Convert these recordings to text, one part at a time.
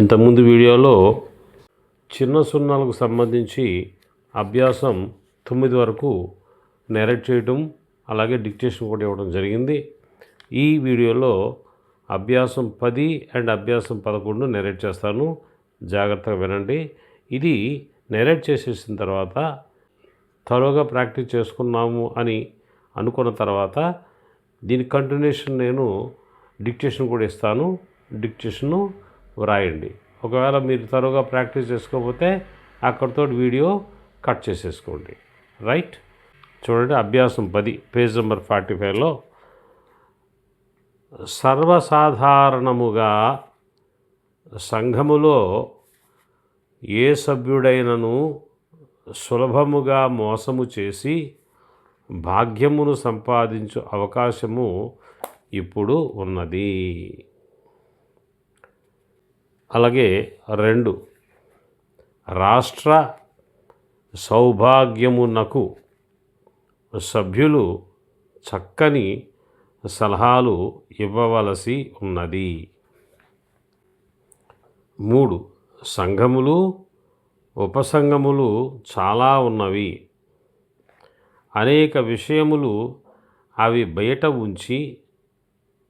ఇంతకుముందు వీడియోలో చిన్న సున్నాలకు సంబంధించి అభ్యాసం తొమ్మిది వరకు నెరేట్ చేయటం అలాగే డిక్టేషన్ కూడా ఇవ్వడం జరిగింది. ఈ వీడియోలో అభ్యాసం పది అండ్ అభ్యాసం పదకొండు నెరేట్ చేస్తాను. జాగ్రత్తగా వినండి. ఇది నెరేట్ చేసేసిన తర్వాత త్వరగా ప్రాక్టీస్ చేసుకున్నాము అని అనుకున్న తర్వాత దీని కంటిన్యూషన్ నేను డిక్టేషన్ కూడా ఇస్తాను. డిక్టేషను వ్రాయండి. ఒకవేళ మీరు త్వరగా ప్రాక్టీస్ చేసుకోకపోతే అక్కడితో వీడియో కట్ చేసేసుకోండి. రైట్? చూడండి అభ్యాసం పది పేజ్ నెంబర్ ఫార్టీ ఫైవ్లో సర్వసాధారణముగా సంఘములో ఏ సభ్యుడైనను సులభముగా మోసము చేసి భాగ్యమును సంపాదించు అవకాశము ఇప్పుడు ఉన్నది. అలాగే రెండు రాష్ట్ర సౌభాగ్యమునకు సభ్యులు చక్కని సలహాలు ఇవ్వవలసి ఉన్నది. మూడు సంఘములు ఉపసంఘములు చాలా ఉన్నవి. అనేక విషయములు అవి బయట ఉంచి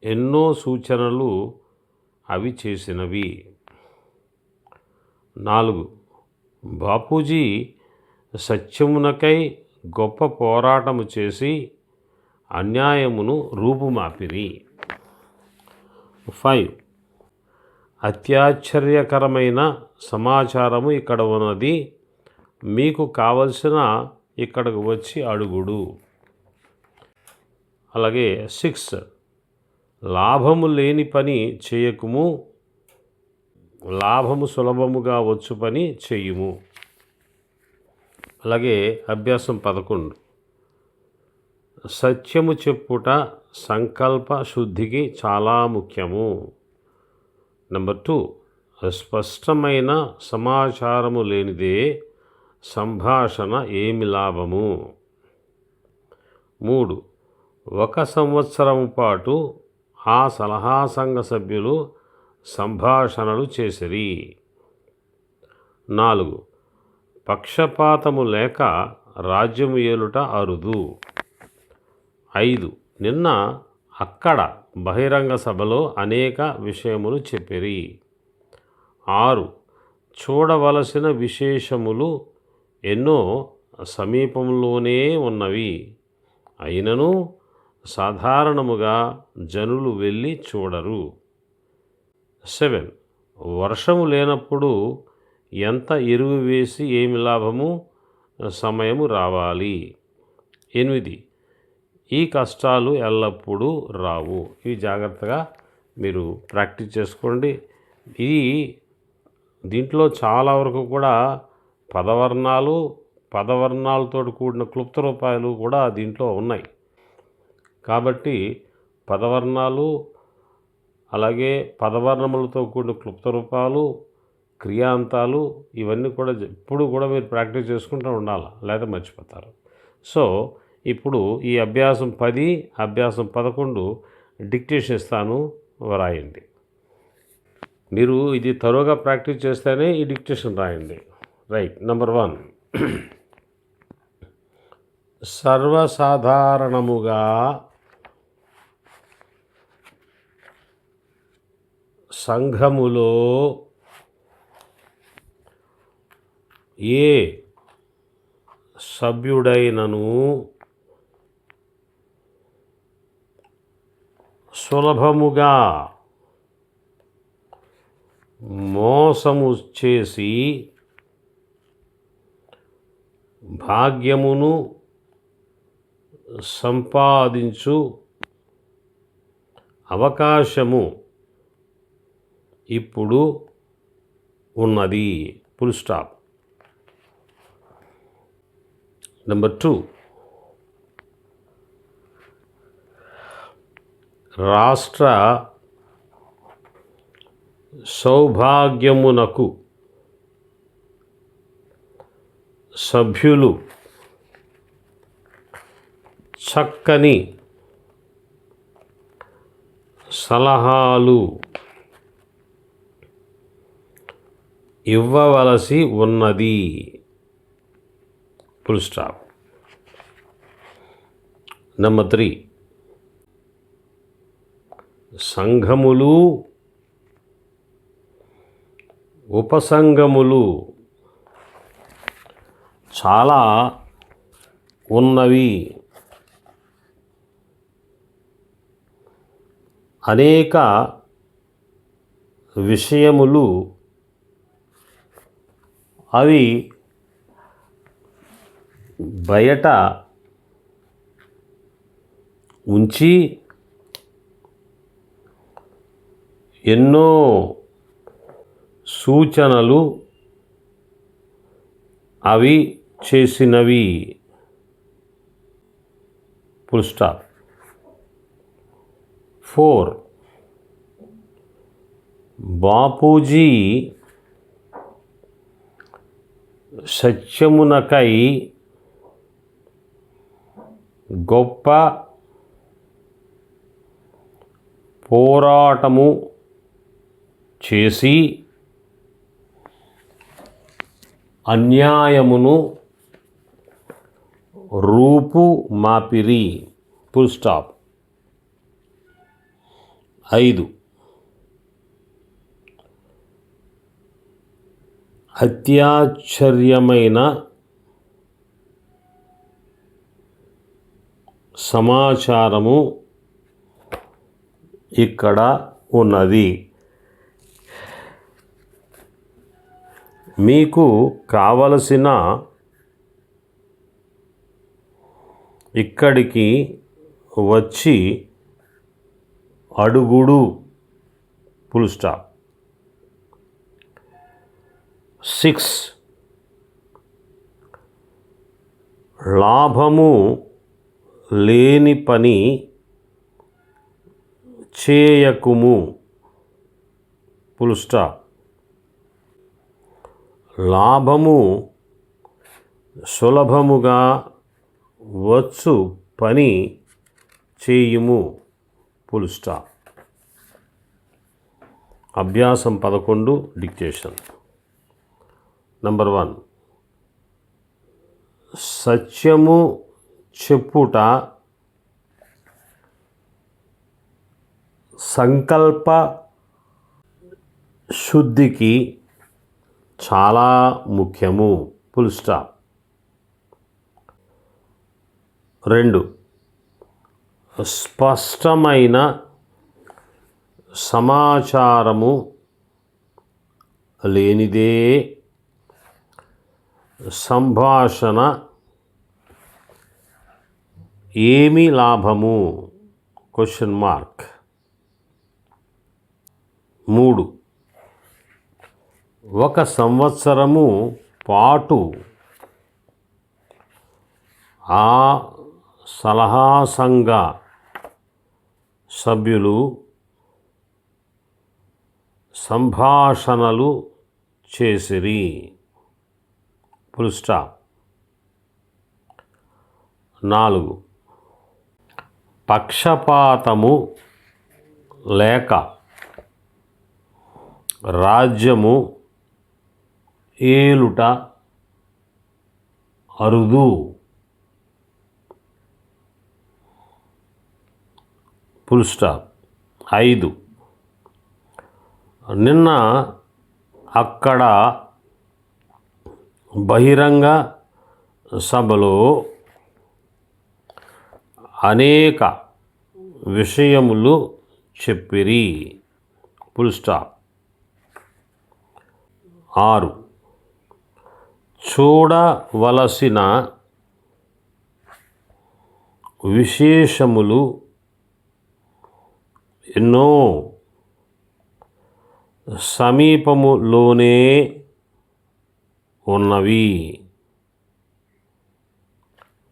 ఎన్నో సూచనలు అవి చేసినవి. నాలుగు. బాపూజీ సత్యమునకై గొప్ప పోరాటము చేసి అన్యాయమును రూపుమాపిరి. ఫైవ్. అత్యాశ్చర్యకరమైన సమాచారము ఇక్కడ ఉన్నది. మీకు కావలసిన ఇక్కడికి వచ్చి అడుగుడు. అలాగే సిక్స్. లాభము లేని పని చేయకుము. లాభము సులభముగా వచ్చు పని చెయ్యుము అలాగే అభ్యాసం పదకొండు. సత్యము చెప్పుట సంకల్ప శుద్ధికి చాలా ముఖ్యము. నెంబర్ టూ స్పష్టమైన సమాచారము లేనిదే సంభాషణ ఏమి లాభము? మూడు ఒక సంవత్సరం పాటు ఆ సలహా సంఘ సభ్యులు సంభాషణలు చేసిరి. నాలుగు. పక్షపాతము లేక రాజ్యము ఏలుట అరుదు. ఐదు. నిన్న అక్కడ బహిరంగ సభలో అనేక విషయములు చెప్పిరి. ఆరు. చూడవలసిన విశేషములు ఎన్నో సమీపంలోనే ఉన్నవి. అయినను సాధారణముగా జనులు వెళ్ళి చూడరు. సెవెన్. వర్షము లేనప్పుడు ఎంత ఎరువు వేసి ఏమి లాభము? సమయము రావాలి. ఎనిమిది. ఈ కష్టాలు ఎల్లప్పుడూ రావు. ఇవి జాగ్రత్తగా మీరు ప్రాక్టీస్ చేసుకోండి. ఇది దీంట్లో చాలా వరకు కూడా పదవర్ణాలు పదవర్ణాలతో కూడిన క్లుప్త రూపాయలు కూడా దీంట్లో ఉన్నాయి. కాబట్టి పదవర్ణాలు అలాగే పదవర్ణములతో కూడిన క్లుప్త రూపాలు క్రియాంతాలు ఇవన్నీ కూడా ఎప్పుడు కూడా మీరు ప్రాక్టీస్ చేసుకుంటూ ఉండాలి లేదా మర్చిపోతారు. సో ఇప్పుడు ఈ అభ్యాసం పది అభ్యాసం పదకొండు డిక్టేషన్ ఇస్తాను రాయండి మీరు ఇది త్వరగా ప్రాక్టీస్ చేస్తేనే ఈ డిక్టేషన్ రాయండి. Right number one. సర్వసాధారణముగా సంఘములో ఏ సభ్యుడైనను సులభముగా మోసము చేసి భాగ్యమును సంపాదించు అవకాశము ఇప్పుడు ఉన్నది. ఫుల్ స్టాప్ నెంబర్ టూ రాష్ట్ర సౌభాగ్యమునకు సభ్యులు చక్కని సలహాలు ఇవ్వవలసి ఉన్నది. Full stop. Number three. సంఘములు ఉపసంఘములు చాలా ఉన్నవి. అనేక విషయములు అవి బయట ఉంచి ఎన్నో సూచనలు అవి చేసినవి. ఫుల్ స్టాప్ ఫోర్ బాపూజీ సత్యమునకై గొప్ప పోరాటము చేసి అన్యాయమును రూపు మాపిరి. ఫుల్ స్టాప్ ఐదు. అత్యాశ్చర్యమైన సమాచారము ఇక్కడ ఉన్నది. మీకు కావలసిన ఇక్కడికి వచ్చి అడుగుడు. Full stop six. లాభము లేని పని చేయకుము. పులుస్టా లాభము సులభముగా వచ్చు పని చేయుము. పులుస్టా అభ్యాసం పదకొండు డిక్టేషన్. Number one. సత్యము చెప్పుట సంకల్ప శుద్ధికి చాలా ముఖ్యము. ఫుల్ స్టాప్ రెండు. స్పష్టమైన సమాచారము లేనిదే సంభాషణ ఏమి లాభము? క్వశ్చన్ మార్క్ మూడు. ఒక సంవత్సరము పాటు ఆ సలహా సంఘ సభ్యులు సంభాషణలు చేసిరి. ఫుల్ స్టాప్ నాలుగు. పక్షపాతము లేక రాజ్యము ఏలుట అరుదు. ఫుల్ స్టాప్ ఐదు. నిన్న అక్కడ బహిరంగ సభలో అనేక విషయములు చెప్పిరి. ఫుల్ స్టాప్ ఆరు. చూడవలసిన విశేషములు ఎన్నో. సమీపములోనే ఉన్నవి.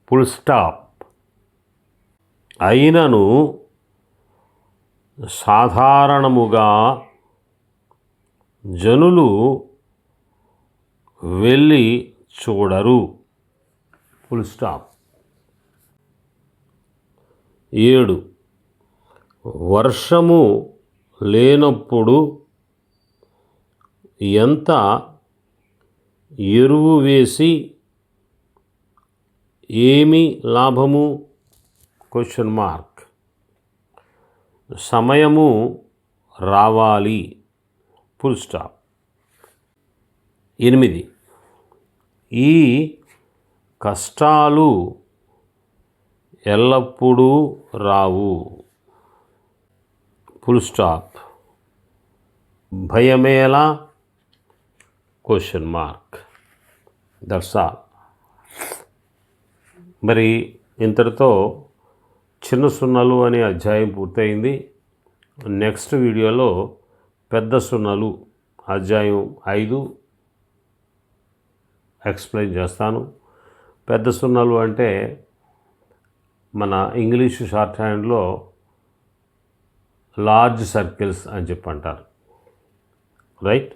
ఫుల్ స్టాప్ అయినను సాధారణముగా జనులు వెళ్ళి చూడరు. ఫుల్ స్టాప్ ఏడు. వర్షము లేనప్పుడు ఎంత ఎరువు వేసి ఏమి లాభము? క్వశ్చన్ మార్క్ సమయము రావాలి. ఫుల్ స్టాప్ ఎనిమిది. ఈ కష్టాలు ఎల్లప్పుడూ రావు. ఫుల్ స్టాప్ భయమేలా? క్వశ్చన్ మార్క్ దట్స్ ఆల్ మరి ఇంతటితో చిన్న సున్నలు అనే అధ్యాయం పూర్తయింది. నెక్స్ట్ వీడియోలో పెద్ద సున్నలు అధ్యాయం ఐదు ఎక్స్ప్లెయిన్ చేస్తాను. పెద్ద సున్నలు అంటే మన ఇంగ్లీష్ షార్ట్ హ్యాండ్లో లార్జ్ సర్కిల్స్ అని చెప్పి అంటారు. రైట్